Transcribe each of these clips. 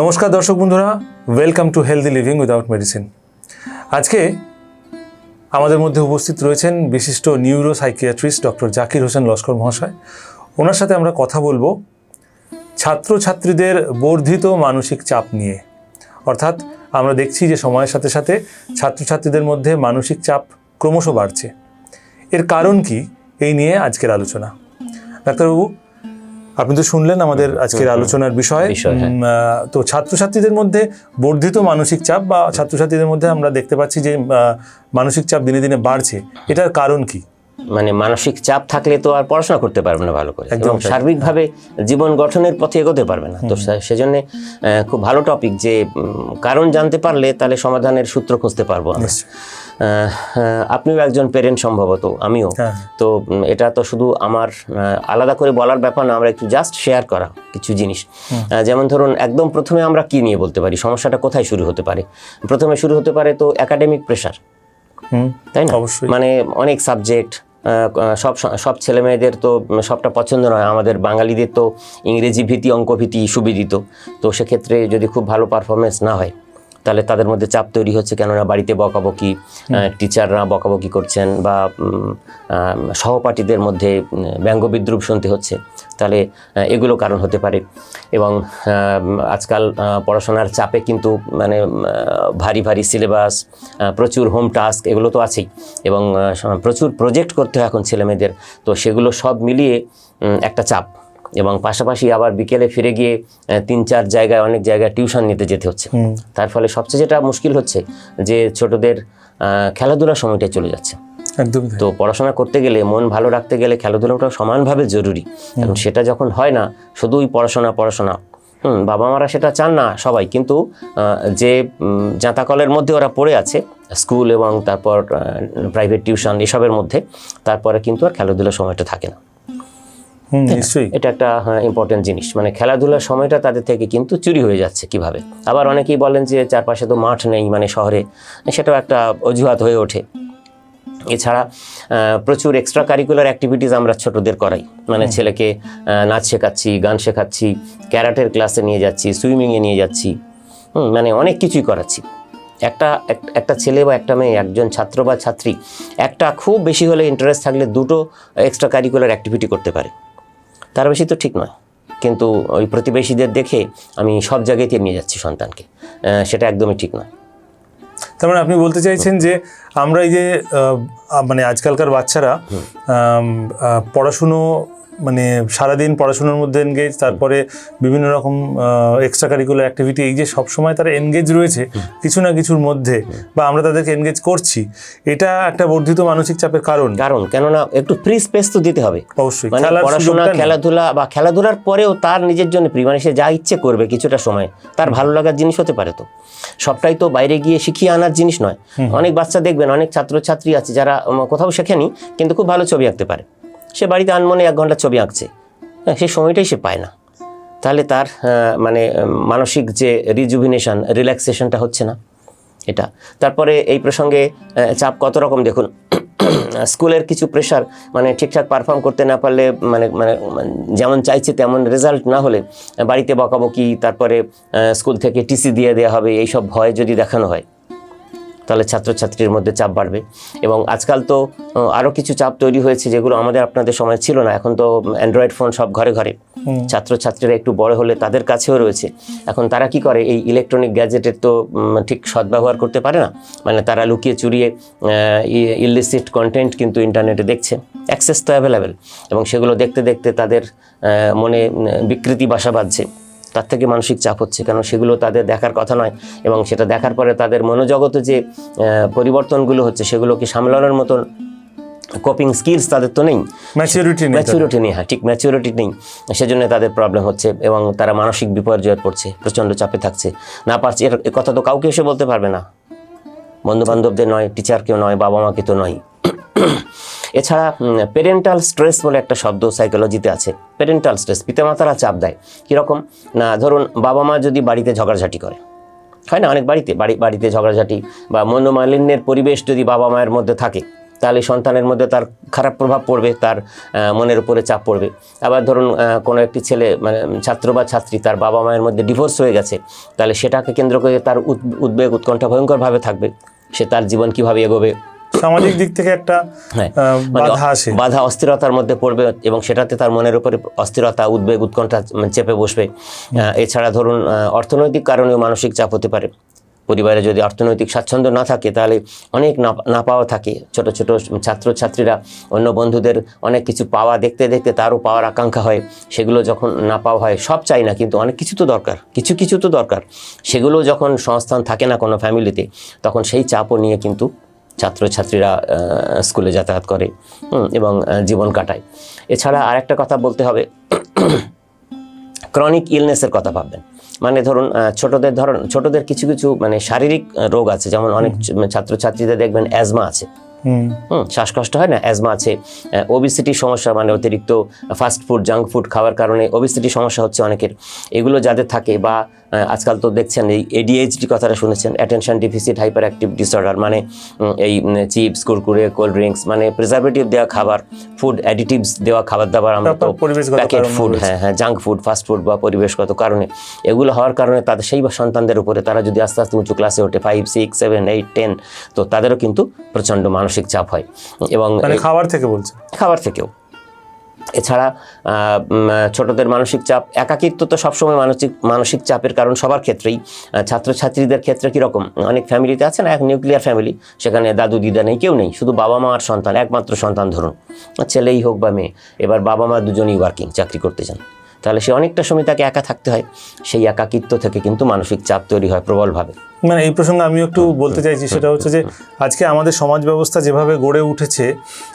নমস্কার দর্শক বন্ধুরা welcome to healthy living without medicine আজকে আমাদের মধ্যে উপস্থিত রয়েছেন বিশিষ্ট neuro psychiatrist doctor Zakir Hossain Laskar মহাশয়। ওনার সাথে আমরা কথা বলব ছাত্রছাত্রীদের বর্ধিত মানসিক চাপ নিয়ে। অর্থাৎ আমরা দেখছি যে সময়ের সাথে সাথে ছাত্রছাত্রীদের মধ্যে মানসিক চাপ ক্রমশ বাড়ছে। এর কারণ কি এই নিয়ে আজকের আলোচনা। ডাক্তারবাবু আপনি তো শুনলেন আমাদের আজকের আলোচনার বিষয়। হ্যাঁ। তো ছাত্রছাত্রীদের মধ্যে বর্ধিত মানসিক চাপ বা ছাত্রছাত্রীদের মধ্যে আমরা দেখতে পাচ্ছি যে মানসিক চাপ দিনে দিনে বাড়ছে। এটার কারণ কি? মানে মানসিক চাপ থাকলে তো আর পড়াশোনা করতে পারবে না ভালো করে। একদম এবং সার্বিকভাবে জীবন গঠনের পথে এগোতে পারবে না। তো সেজন্য খুব ভালো টপিক যে কারণ জানতে পারলে তাহলে সমাধানের সূত্র খুঁজতে পারব আমরা। আপনিও একজন পেরেন্ট সম্ভবত আমিও। হ্যাঁ। তো এটা তো শুধু আমার আলাদা করে বলার ব্যাপার না আমরা একটু জাস্ট শেয়ার করা কিছু জিনিস। যেমন ধরুন একদম প্রথমে আমরা কি নিয়ে বলতে পারি? সমস্যাটা কোথায় শুরু হতে পারে? প্রথমে শুরু হতে পারে তো একাডেমিক প্রেশার তাই না? অবশ্যই। মানে অনেক সাবজেক্ট সব সব ছেলে মেয়েদের তো সবটা পছন্দ নয়। আমাদের বাঙালিদের তো ইংরেজি ভীতি অঙ্ক ভীতি সুবিদিত। তো সেক্ষেত্রে যদি খুব ভালো পারফরমেন্স না হয় তাহলে তাদের মধ্যে চাপ তৈরি হচ্ছে কেননা বাড়িতে বকাবকি টিচাররা বকাবকি করছেন বা সহপাঠীদের মধ্যে ব্যঙ্গ বিদ্রুপ শুনতে হচ্ছে। তাহলে এগুলো কারণ হতে পারে। এবং আজকাল পড়াশোনার চাপে কিন্তু মানে ভারী ভারী সিলেবাস প্রচুর হোম টাস্ক এগুলো তো আছেই। এবং প্রচুর প্রজেক্ট করতে হয় এখন ছেলেমেয়েদের। তো সেগুলো সব মিলিয়ে একটা চাপ। এবং পাশাপাশি আবার বিকেলে ফিরে গিয়ে তিন চার জায়গায় অনেক জায়গায় টিউশন নিতে যেতে হচ্ছে। তার ফলে সবচেয়ে যেটা মুশকিল হচ্ছে যে ছোটদের খেলাধুলার সময়টা চলে যাচ্ছে। তো পড়াশোনা করতে গেলে মন ভালো রাখতে গেলে খেলাধুলাটাও সমানভাবে জরুরি। কারণ সেটা যখন হয় না শুধুই পড়াশোনা পড়াশোনা। হুম বাবা মারা সেটা চান না সবাই। কিন্তু যে জাঁতাকলের মধ্যে ওরা পড়ে আছে স্কুল এবং তারপর প্রাইভেট টিউশন এসবের মধ্যে তারপরে কিন্তু আর খেলাধুলার সময়টা থাকে না। এটা একটা ইম্পর্টেন্ট জিনিস। মানে খেলাধুলার সময়টা তাদের থেকে কিন্তু চুরি হয়ে যাচ্ছে কীভাবে? আবার অনেকেই বলেন যে চারপাশে তো মাঠ নেই মানে শহরে। সেটাও একটা অজুহাত হয়ে ওঠে। এছাড়া প্রচুর এক্সট্রা কারিকুলার অ্যাক্টিভিটিস আমরা ছোটদের করাই। মানে ছেলেকে নাচ শেখাচ্ছি গান শেখাচ্ছি ক্যারাটের ক্লাসে নিয়ে যাচ্ছি সুইমিংয়ে নিয়ে যাচ্ছি। হুম, মানে অনেক কিছুই করাচ্ছি। একটা এক- একটা ছেলে বা একটা মেয়ে একজন ছাত্র বা ছাত্রী একটা খুব বেশি হলে ইন্টারেস্ট থাকলে দুটো এক্সট্রা কারিকুলার অ্যাক্টিভিটি করতে পারে। তার বেশি তো ঠিক নয়। কিন্তু ওই প্রতিবেশীদের দেখে আমি সব জায়গাতে নিয়ে যাচ্ছি সন্তানকে। সেটা একদমই ঠিক নয়। তার মানে আপনি বলতে চাইছেন যে আমরা এই যে মানে আজকালকার বাচ্চারা পড়াশুনো মানে সারাদিন পড়াশোনার মধ্যে এনগেজ তারপরে বিভিন্ন রকম এক্সট্রা কারিকুলার অ্যাক্টিভিটি এই যে সবসময় তারা এনগেজ রয়েছে কিছু না কিছুর মধ্যে বা আমরা তাদেরকে এনগেজ করছি এটা একটা বর্ধিত মানসিক চাপের কারণ। কারণ কেননা একটু ফ্রি স্পেস তো দিতে হবে। অবশ্যই মানে পড়াশোনা খেলাধুলা বা খেলাধুলার পরেও তার নিজের জন্য প্রিয় মানে সে যা ইচ্ছে করবে কিছুটা সময় তার ভালো লাগার জিনিস হতে পারে তো। সবটাই তো বাইরে গিয়ে শিখিয়ে আনার জিনিস নয়। অনেক বাচ্চা দেখবেন অনেক ছাত্রছাত্রী আছে যারা কোথাও শেখেনি কিন্তু খুব ভালো ছবি আঁকতে পারে। সে বাড়িতে আনমনে এক ঘণ্টা ছবি আঁকছে। হ্যাঁ সেই সময়টাই সে পায় না। তাহলে তার মানে মানসিক যে রিজুভিনেশন রিল্যাক্সেশনটা হচ্ছে না এটা। তারপরে এই প্রসঙ্গে চাপ কত রকম দেখুন। স্কুলের কিছু প্রেশার মানে ঠিকঠাক পারফর্ম করতে না পারলে মানে মানে মানে যেমন চাইছে তেমন রেজাল্ট না হলে, বাড়িতে বকাবকি, তারপরে স্কুল থেকে টিসি দিয়ে দেওয়া হবে, এইসব ভয় যদি দেখানো হয় তাহলে ছাত্রছাত্রীর মধ্যে চাপ বাড়বে। এবং আজকাল তো আরও কিছু চাপ তৈরি হয়েছে যেগুলো আমাদের আপনাদের সময় ছিল না। এখন তো অ্যান্ড্রয়েড ফোন সব ঘরে ঘরে। ছাত্রছাত্রীরা একটু বড় হলে তাদের কাছেও রয়েছে। এখন তারা কি করে? এই ইলেকট্রনিক গ্যাজেটের তো ঠিক সদ্ব্যবহার করতে পারে না। মানে তারা লুকিয়ে চুরিয়ে ইলিসিট কন্টেন্ট কিন্তু ইন্টারনেটে দেখছে। অ্যাক্সেস তো অ্যাভেলেবেল এবং সেগুলো দেখতে দেখতে তাদের মনে বিকৃতি বাসা বাঁধছে। তার থেকে মানসিক চাপ হচ্ছে কারণ সেগুলো তাদের দেখার কথা নয় এবং সেটা দেখার পরে তাদের মনোজগতে যে পরিবর্তনগুলো হচ্ছে সেগুলোকে সামলানোর মতন কোপিং স্কিলস তাদের তো নেই। ম্যাচিউরিটি নেই তাদের। ম্যাচুরিটি নেই হ্যাঁ ঠিক ম্যাচিউরিটি নেই। সেজন্য তাদের প্রবলেম হচ্ছে এবং তারা মানসিক বিপর্যয়ে পড়ছে প্রচণ্ড চাপে থাকছে। না পারছে এর কথা তো কাউকে এসে বলতে পারবে না। বন্ধু বান্ধবদের নয় টিচারকেও নয় বাবা মাকে তো নয়। এছাড়া পেরেন্টাল স্ট্রেস বলে একটা শব্দ সাইকোলজিতে আছে। পেরেন্টাল স্ট্রেস পিতামাতারা চাপ দেয়। কীরকম? না, ধরুন বাবা মা যদি বাড়িতে ঝগড়াঝাটি করে, হয় না? অনেক বাড়িতে, বাড়ি, বাড়িতে ঝগড়াঝাটি বা মনোমালিন্যের পরিবেশ যদি বাবা মায়ের মধ্যে থাকে, তাহলে সন্তানের মধ্যে তার খারাপ প্রভাব পড়বে, তার মনের উপরে চাপ পড়বে। আবার ধরুন কোনো একটি ছেলে মানে ছাত্র বা ছাত্রী তার বাবা মায়ের মধ্যে ডিভোর্স হয়ে গেছে, তাহলে সেটাকে কেন্দ্র করে তার উদ- উদ্বেগ উৎকণ্ঠা ভয়ঙ্করভাবে থাকবে। সে তার জীবন কীভাবে এগোবে? সামাজিক দিক থেকে একটা হ্যাঁ। মানে বাধা আসে। বাধা অস্থিরতার মধ্যে পড়বে এবং সেটাতে তার মনের উপরে অস্থিরতা উদ্বেগ উৎকণ্ঠা চেপে বসবে। এছাড়া ধরুন অর্থনৈতিক কারণেও মানসিক চাপ হতে পারে। পরিবারে যদি অর্থনৈতিক স্বাচ্ছন্দ্য না থাকে তাহলে অনেক না না পাওয়া থাকে। ছোট ছোট ছাত্রছাত্রীরা অন্য বন্ধুদের অনেক কিছু পাওয়া দেখতে দেখতে তারও পাওয়ার আকাঙ্ক্ষা হয়। সেগুলো যখন না পাওয়া হয় সব চাই না কিন্তু অনেক কিছু তো দরকার। কিছু কিছু তো দরকার। সেগুলো যখন সংস্থান থাকে না কোনো ফ্যামিলিতে তখন সেই চাপও নিয়ে কিন্তু ছাত্রছাত্রীরা স্কুলে যাতায়াত করে এবং জীবন কাটায়। এছাড়া আরেকটা কথা বলতে হবে ক্রনিক ইলনেসের কথা ভাববেন। মানে ধরুন ছোটদের ধরুন ছোটদের কিছু কিছু মানে শারীরিক রোগ আছে যেমন অনেক ছাত্রছাত্রীদের দেখবেন অ্যাজমা আছে। হুম। শ্বাসকষ্ট হয় না? অ্যাজমা আছে। ওবিসিটির সমস্যা মানে অতিরিক্ত ফাস্ট ফুড জাঙ্ক ফুড খাওয়ার কারণে ওবিসিটি সমস্যা হচ্ছে অনেকের। এগুলো যাদের থাকে বা আজকাল তো দেখছেন এই এডিএইচডি কথাটা শুনেছেন attention deficit hyperactive disorder মানে এই চিপস কুরকুরে কোল্ড ড্রিঙ্কস মানে প্রিজারভেটিভ দেওয়া খাবার ফুড অ্যাডিটিভস দেওয়া খাবার দাবার আমরা তো প্যাকেট ফুড হ্যাঁ হ্যাঁ জাঙ্ক ফুড ফাস্ট ফুড বা পরিবেশগত কারণে। এগুলো হওয়ার কারণে তাদের সেই বা সন্তানদের উপরে তারা যদি আস্তে আস্তে উঁচু ক্লাসে ওঠে five six seven eight ten তো তাদেরও কিন্তু প্রচণ্ড মানসিক চাপ হয়। এবং মানে খাবার থেকে বলছে খাবার থেকেও। এছাড়া ছোটদের মানসিক চাপ, একাকিত্ব তো সবসময় মানসিক মানসিক চাপের কারণ সবার ক্ষেত্রেই। ছাত্রছাত্রীদের ক্ষেত্রে কীরকম? অনেক ফ্যামিলিতে আছে না, এক নিউক্লিয়ার ফ্যামিলি সেখানে দাদু, দিদা নেই, কেউ নেই, শুধু বাবা মা আর সন্তান, একমাত্র সন্তান ধরুন। ছেলেই হোক বা মেয়ে, এবার বাবা মা দুজনেই ওয়ার্কিং চাকরি করতে চান। তাহলে সে অনেকটা সময় তাকে একা থাকতে হয়। সেই একাকিত্ব থেকে কিন্তু মানসিক চাপ তৈরি হয় প্রবলভাবে। মানে এই প্রসঙ্গে আমি একটু বলতে চাইছি সেটা হচ্ছে যে আজকে আমাদের সমাজ ব্যবস্থা যেভাবে গড়ে উঠেছে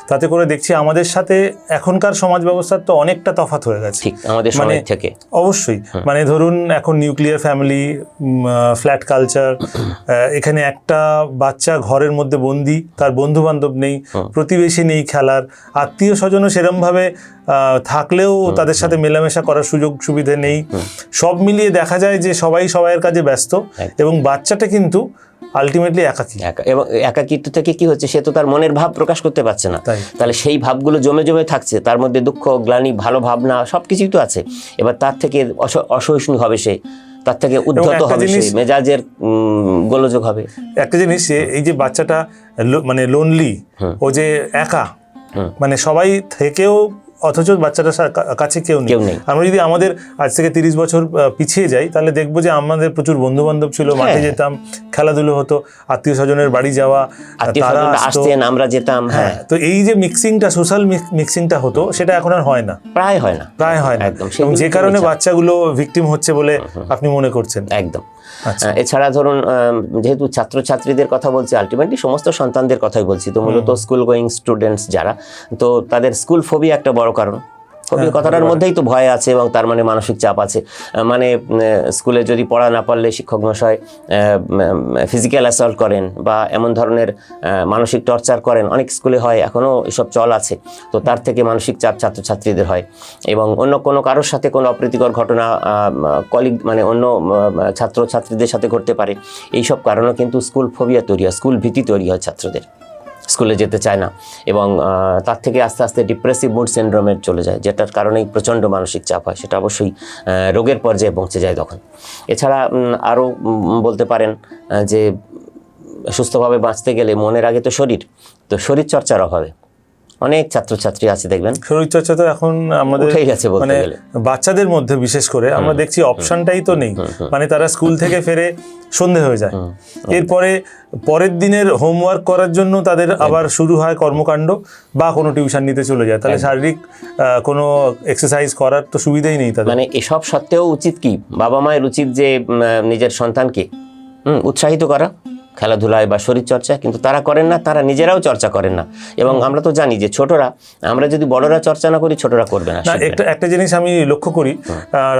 তাতে করে দেখছি আমাদের সাথে এখনকার সমাজ ব্যবস্থার তো অনেকটা তফাৎ হয়ে গেছে। আমাদের মানে- থেকে। অবশ্যই মানে ধরুন এখন নিউক্লিয়ার ফ্যামিলি ফ্ল্যাট কালচার এখানে একটা বাচ্চা ঘরের মধ্যে বন্দি তার বন্ধু বান্ধব নেই প্রতিবেশী নেই খেলার আত্মীয় স্বজনও সেরমভাবে থাকলেও তাদের সাথে মেলামেশা করার সুযোগ সুবিধে নেই সব মিলিয়ে দেখা যায় যে সবাই সবাইয়ের কাজে ব্যস্ত এবং বাচ্চাটা কিন্তু আলটিমেটলি একাকী। একা এবং একাকিত্ব থেকে কি হচ্ছে? সে তো তার মনের ভাব প্রকাশ করতে পারছে না। তাহলে সেই ভাবগুলো জমে জমে থাকছে তার মধ্যে দুঃখ গ্লানি ভালো ভাবনা সব কিছুই তো আছে। এবার তার থেকে অস- অসহিষ্ণু হবে সে তার থেকে উদ্ধত হবে সে মেজাজের গোলযোগ হবে। একটা জিনিস এই যে বাচ্চাটা মানে লোনলি ও যে একা মানে সবাই থেকেও অথচ বাচ্চাটার কাছে কেউ নেই। কেউ নেই। আমরা যদি আমাদের আজ থেকে তিরিশ বছর পিছিয়ে যাই তাহলে দেখব যে আমাদের প্রচুর বন্ধু বান্ধব ছিল মাঠে হ্যাঁ। যেতাম খেলাধুলো হতো আত্মীয় স্বজনের বাড়ি যাওয়া তারা আসতেন আমরা যেতাম হ্যাঁ হ্যাঁ। তো এই যে মিক্সিংটা সোশ্যাল মিক্সিংটা হতো সেটা এখন আর হয় না। প্রায় হয় না। প্রায় হয় না। একদম, যে কারণে বাচ্চাগুলো ভিকটিম হচ্ছে বলে আপনি মনে করছেন। একদম। এছাড়া ধরুন যেহেতু ছাত্রছাত্রীদের কথা বলছি আলটিমেটলি সমস্ত সন্তানদের কথাই বলছি। তো মূলত স্কুল গোয়িং স্টুডেন্টস যারা তো তাদের স্কুল ফোবি একটা বড় কারণ। ফোবি হ্যাঁ, কথাটার মধ্যেই তো ভয় আছে এবং তার মানে মানসিক চাপ আছে। মানে স্কুলে যদি পড়া না পারলে শিক্ষক মশাই ফিজিক্যাল অ্যাসল্ট করেন বা এমন ধরনের মানসিক টর্চার করেন। অনেক স্কুলে হয় এখনও এসব চল আছে। তো তার থেকে মানসিক চাপ ছাত্রছাত্রীদের হয়। এবং অন্য কোনো কারোর সাথে কোনো অপ্রীতিকর ঘটনা কলিগ মানে অন্য ছাত্রছাত্রীদের সাথে ঘটতে পারে। এই সব কারণেও কিন্তু স্কুল ফোবিয়া তৈরি হয় স্কুল ভীতি তৈরি হয় ছাত্রদের। স্কুলে যেতে চায় না এবং তার থেকে আস্তে আস্তে ডিপ্রেসিভ মুড সিন্ড্রোমের চলে যায়, যেটার কারণেই প্রচণ্ড মানসিক চাপ হয়, সেটা অবশ্যই রোগের পর্যায়ে পৌঁছে যায় তখন। এছাড়া আরও বলতে পারেন যে সুস্থভাবে বাঁচতে গেলে মনের আগে তো শরীর তো শরীর চর্চার অভাবে। অনেক ছাত্রছাত্রী আছে দেখবেন। শরীরচর্চা তো এখন আমাদের উঠেই গেছে বলতে মানে গেলে। বাচ্চাদের মধ্যে বিশেষ করে আমরা দেখছি অপশনটাই তো নেই। মানে তারা স্কুল থেকে ফেরে সন্ধে হয়ে যায়। এরপরে পরের দিনের হোমওয়ার্ক করার জন্য তাদের আবার শুরু হয় কর্মকাণ্ড বা কোনো টিউশন নিতে চলে যায়। তাহলে শারীরিক আহ, কোনো এক্সারসাইজ করার তো সুবিধাই নেই তাদের। মানে এসব সত্ত্বেও উচিত কি? বাবা মায়ের উচিত যে নিজের সন্তানকে উৎসাহিত করা? খেলাধুলায় বা শরীর চর্চা কিন্তু তারা করেন না তারা নিজেরাও চর্চা করেন না। এবং আমরা তো জানি যে ছোটরা আমরা যদি বড়রা চর্চা না করি ছোটরা করবে না একটা একটা জিনিস আমি লক্ষ্য করি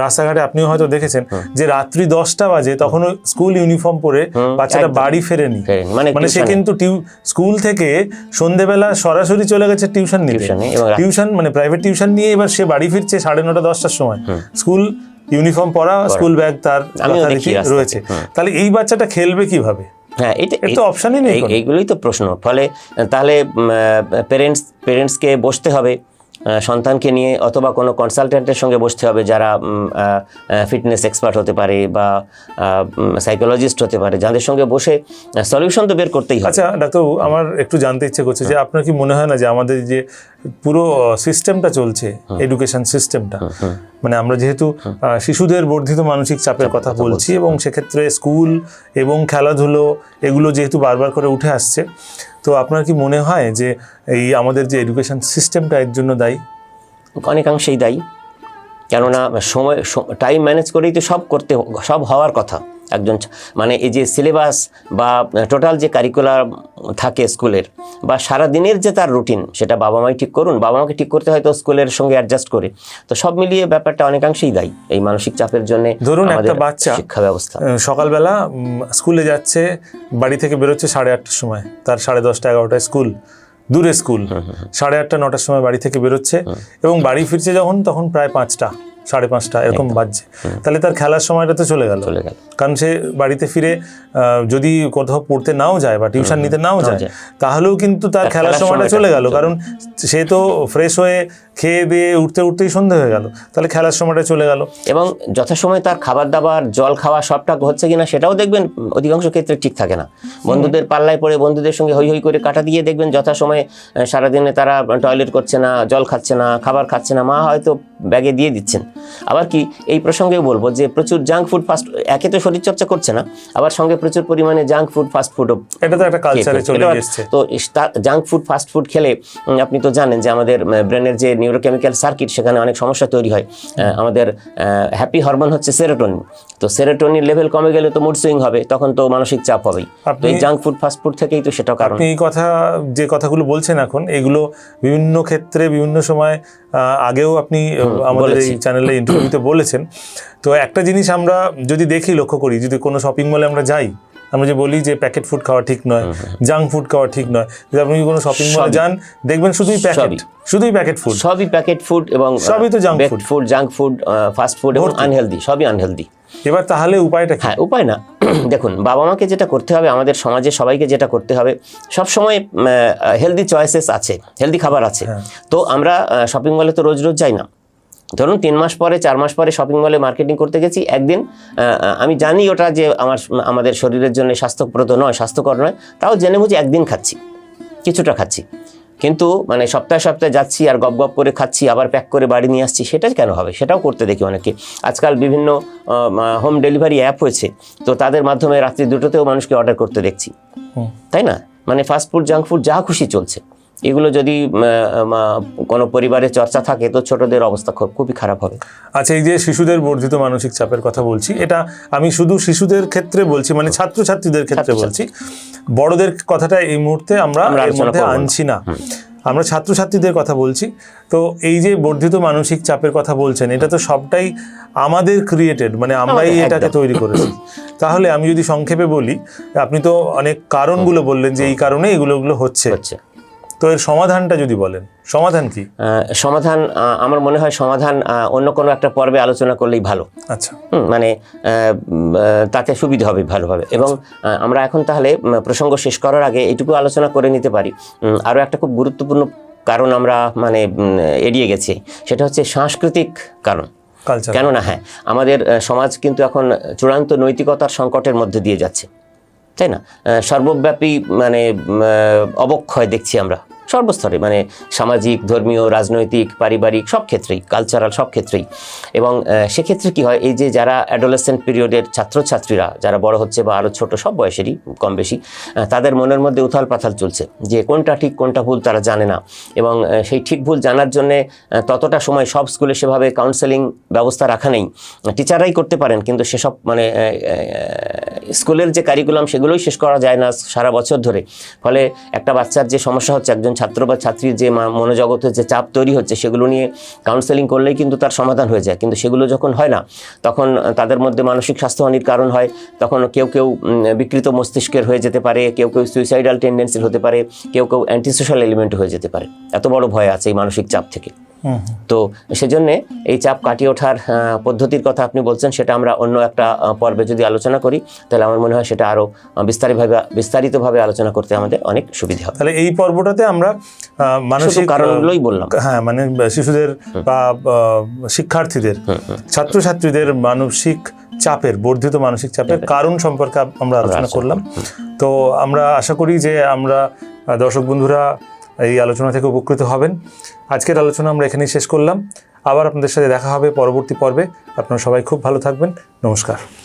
রাস্তাঘাটে আপনিও হয়তো দেখেছেন যে রাত্রি দশটা বাজে তখনও স্কুল ইউনিফর্ম পরে বাচ্চাটা বাড়ি ফেরেনি। মানে মানে সে কিন্তু স্কুল থেকে সন্ধেবেলা সরাসরি চলে গেছে টিউশন নিতে। টিউশন মানে প্রাইভেট টিউশন নিয়ে এবার সে বাড়ি ফিরছে সাড়ে নটা দশটার সময়। স্কুল ইউনিফর্ম পরা স্কুল ব্যাগ তার রয়েছে। তাহলে এই বাচ্চাটা খেলবে কীভাবে? হ্যাঁ এটা তো অপশনই নেই এই- এইগুলোই তো প্রশ্ন। ফলে তাহলে পেরেন্টস পেরেন্টসকে বসতে হবে সন্তানকে নিয়ে অথবা কোনো কনসালটেন্টের সঙ্গে বসতে হবে যারা ফিটনেস এক্সপার্ট হতে পারে বা সাইকোলজিস্ট হতে পারে যাদের সঙ্গে বসে সলিউশন তো বের করতেই হবে। আচ্ছা ডাক্তারবাবু আমার একটু জানতে ইচ্ছে করছে যে আপনার কি মনে হয় না যে আমাদের যে পুরো সিস্টেমটা চলছে এডুকেশন সিস্টেমটা মানে আমরা যেহেতু শিশুদের বর্ধিত মানসিক চাপের কথা বলছি এবং সেক্ষেত্রে স্কুল এবং খেলাধুলো এগুলো যেহেতু বারবার করে উঠে আসছে তো আপনার কি মনে হয় যে এই আমাদের যে এডুকেশন সিস্টেমটা এর জন্য দায়ী? অনেকাংশেই দায়ী। কেননা সময় টাইম ম্যানেজ করেই তো সব করতে সব হওয়ার কথা। একজন মানে এই যে সিলেবাস বা টোটাল যে কারিকুলার থাকে স্কুলের বা সারা দিনের যে তার রুটিন সেটা বাবা মাই ঠিক করুন বাবা মাকে ঠিক করতে হয়তো স্কুলের সঙ্গে অ্যাডজাস্ট করে। তো সব মিলিয়ে ব্যাপারটা অনেকাংশেই দায়ী এই মানসিক চাপের জন্য ধরুন একটা বাচ্চা শিক্ষা ব্যবস্থা। সকালবেলা স্কুলে যাচ্ছে বাড়ি থেকে বেরোচ্ছে সাড়ে আটটার সময়। তার সাড়ে দশটা এগারোটায় স্কুল দূরে স্কুল। সাড়ে আটটা নটার সময় বাড়ি থেকে বেরোচ্ছে এবং বাড়ি ফিরছে যখন তখন প্রায় পাঁচটা। সাড়ে পাঁচটা এরকম বাজছে। তাহলে তার খেলার সময়টা তো চলে গেল। চলে গেল। কারণ সে বাড়িতে ফিরে যদি কোথাও পড়তে নাও যায় বা টিউশন নিতে নাও যায়। তাহলেও কিন্তু তার খেলার সময়টা চলে গেল। কারণ সে তো ফ্রেশ হয়ে খেয়ে দিয়ে উঠতে উঠতেই সন্ধে হয়ে গেল। তাহলে খেলার সময়টা চলে গেল। এবং যথাসময়ে তার খাবার দাবার জল খাওয়া সবটা হচ্ছে কিনা সেটাও দেখবেন অধিকাংশ ক্ষেত্রে ঠিক থাকে না। বন্ধুদের পাল্লায় পড়ে বন্ধুদের সঙ্গে হই হই করে কাটা দিয়ে দেখবেন যথাসময়ে সারাদিনে তারা টয়লেট করছে না জল খাচ্ছে না খাবার খাচ্ছে না মা হয়তো ব্যাগে দিয়ে দিচ্ছেন। আবার কি এই প্রসঙ্গে বলব যে প্রচুর জাঙ্ক ফুড ফাস্ট একে তো শরীরচর্চা করছে না আবার সঙ্গে প্রচুর পরিমাণে জাঙ্ক ফুড ফাস্ট ফুডও এটা তো একটা কালচারে চলে এসেছে তো জাঙ্ক ফুড ফাস্ট ফুড খেলে আপনি তো জানেন যে আমাদের ব্রেনের যে নিউরোকেমিক্যাল সার্কিট সেখানে অনেক সমস্যা তৈরি হয়। আহ, আমাদের হ্যাপি হরমোন হচ্ছে সেরোটোনিন তো সেরোটোনিন লেভেল কমে গেলে তো মুড সুইং হবে তখন তো মানসিক চাপ হবেই। তো এই জাঙ্ক ফুড ফাস্ট ফুড থেকেই তো সেটা কারণ। আপনি এই কথা যে কথাগুলো বলছেন এখন এগুলো বিভিন্ন ক্ষেত্রে বিভিন্ন সময় আগেও আপনি আমাদের এই চ্যানেলে ইন্টারভিউতে বলেছেন। তো একটা জিনিস আমরা যদি দেখি লক্ষ্য করি যদি কোনো শপিং মলে আমরা যাই আমরা যে বলি যে প্যাকেট ফুড খাওয়া ঠিক নয় জাঙ্ক ফুড খাওয়া ঠিক নয় যদি আপনি কোনো শপিং মলে যান দেখবেন শুধুই প্যাকেট। শুধুই প্যাকেট ফুড সবই প্যাকেট ফুড এবং সবই তো food। Food junk food fast food এবং আনহেলদি সবই আনহেলদি এবার তাহলে উপায়টা হ্যাঁ উপায় না। দেখুন বাবা মাকে যেটা করতে হবে আমাদের সমাজে সবাইকে যেটা করতে হবে সব সময় হেলদি চয়েসেস আছে হেলদি খাবার আছে। হ্যাঁ। তো আমরা শপিং মলে তো রোজ রোজ যাই না। ধরুন তিন মাস পরে চার মাস পরে শপিং মলে মার্কেটিং করতে গেছি একদিন আমি জানি ওটা যে আমার আমাদের শরীরের জন্য স্বাস্থ্যপ্রদ নয় স্বাস্থ্যকর নয় তাও জেনে বুঝি একদিন খাচ্ছি কিছুটা খাচ্ছি। কিন্তু মানে সপ্তাহে সপ্তাহে যাচ্ছি আর গপ গপ করে খাচ্ছি আবার প্যাক করে বাড়ি নিয়ে আসছি সেটা কেন হবে? সেটাও করতে দেখি অনেকে আজকাল বিভিন্ন হোম ডেলিভারি অ্যাপ হয়েছে তো তাদের মাধ্যমে রাত্রি দুটোতেও মানুষকে অর্ডার করতে দেখছি। তাই না? মানে ফাস্ট ফুড জাঙ্ক ফুড যা খুশি চলছে। এগুলো যদি কোনো পরিবারে চর্চা থাকে তো ছোটদের অবস্থা খুব- খুবই খারাপ হবে। আচ্ছা এই যে শিশুদের বর্ধিত মানসিক চাপের কথা বলছি এটা আমি শুধু শিশুদের ক্ষেত্রে বলছি মানে ছাত্রছাত্রীদের ক্ষেত্রে বলছি বড়দের কথাটা এই মুহূর্তে আমরা এর মধ্যে আনছি না। আমরা ছাত্রছাত্রীদের কথা বলছি তো এই যে বর্ধিত মানসিক চাপের কথা বলছেন এটা তো সবটাই আমাদের ক্রিয়েটেড মানে আমরাই এটাকে। তৈরি করেছি। তাহলে আমি যদি সংক্ষেপে বলি আপনি তো অনেক কারণগুলো বললেন যে এই কারণে এগুলো এগুলো হচ্ছে। হচ্ছে। তো এর সমাধানটা যদি বলেন সমাধান কি? সমাধান আমার মনে হয় সমাধান অন্য কোনো একটা পর্বে আলোচনা করলেই ভালো। আচ্ছা। মানে তাতে সুবিধা হবে ভালোভাবে। এবং আমরা এখন তাহলে প্রসঙ্গ শেষ করার আগে এটুকু আলোচনা করে নিতে পারি। আরও একটা খুব গুরুত্বপূর্ণ কারণ আমরা মানে এড়িয়ে গেছি। সেটা হচ্ছে সাংস্কৃতিক কারণ। কালচার কেননা হ্যাঁ আমাদের সমাজ কিন্তু এখন চূড়ান্ত নৈতিকতার সংকটের মধ্যে দিয়ে যাচ্ছে। তাই না? সর্বব্যাপী মানে অবক্ষয় দেখছি আমরা। সর্বস্তরে মানে সামাজিক, ধর্মীয়, রাজনৈতিক, পারিবারিক, সব ক্ষেত্রেই কালচারাল সব ক্ষেত্রেই। এবং সেক্ষেত্রে কি হয়, এই যে যারা অ্যাডোলেসেন্ট পিরিয়ডের ছাত্রছাত্রীরা, যারা বড় হচ্ছে বা আরও ছোট, সব বয়সেরই কম বেশি তাদের মনের মধ্যে উথাল পাথাল চলছে যে কোনটা ঠিক, কোনটা ভুল তারা জানে না। এবং সেই ঠিক ভুল জানার জন্যে ততটা সময় সব স্কুলে সেভাবে কাউন্সেলিং ব্যবস্থা রাখা নেই। টিচাররাই করতে পারেন, কিন্তু সেসব মানে স্কুলের যে কারিকুলাম সেগুলোই শেষ করা যায় না সারা বছর ধরে। ফলে একটা বাচ্চার যে সমস্যা হচ্ছে, একজন ছাত্র বা ছাত্রীর যে মনোজগতে যে চাপ তৈরি হচ্ছে, সেগুলো নিয়ে কাউন্সেলিং করলেই কিন্তু তার সমাধান হয়ে যায়। কিন্তু সেগুলো যখন হয় না, তখন তাদের মধ্যে মানসিক স্বাস্থ্যহানির কারণ হয়। তখন কেউ কেউ বিকৃত মস্তিষ্কের হয়ে যেতে পারে, কেউ কেউ সুইসাইডাল টেন্ডেন্সির হতে পারে, কেউ কেউ অ্যান্টিসোশ্যাল এলিমেন্ট হয়ে যেতে পারে। এত বড় ভয় আছে এই মানসিক চাপ থেকে। তো সেজন্য এই চাপ কাটিয়ে ওঠার পদ্ধতির কথা আপনি বলছেন সেটা আমরা অন্য একটা পর্বে যদি আলোচনা করি তাহলে আমার মনে হয় সেটা আরও বিস্তারিতভাবে বিস্তারিতভাবে আলোচনা করতে আমাদের অনেক সুবিধা হবে। তাহলে এই পর্বটাতে আমরা মানসিক কারণগুলোই বললাম। হ্যাঁ মানে শিশুদের বা শিক্ষার্থীদের ছাত্রছাত্রীদের মানসিক চাপের বর্ধিত মানসিক চাপের কারণ সম্পর্কে আমরা আলোচনা করলাম। তো আমরা আশা করি যে আমরা দর্শক বন্ধুরা এই আলোচনা থেকে উপকৃত হবেন। আজকের আলোচনা আমরা এখানেই শেষ করলাম। আবার আপনাদের সাথে দেখা হবে পরবর্তী পর্বে। আপনারা সবাই খুব ভালো থাকবেন। নমস্কার।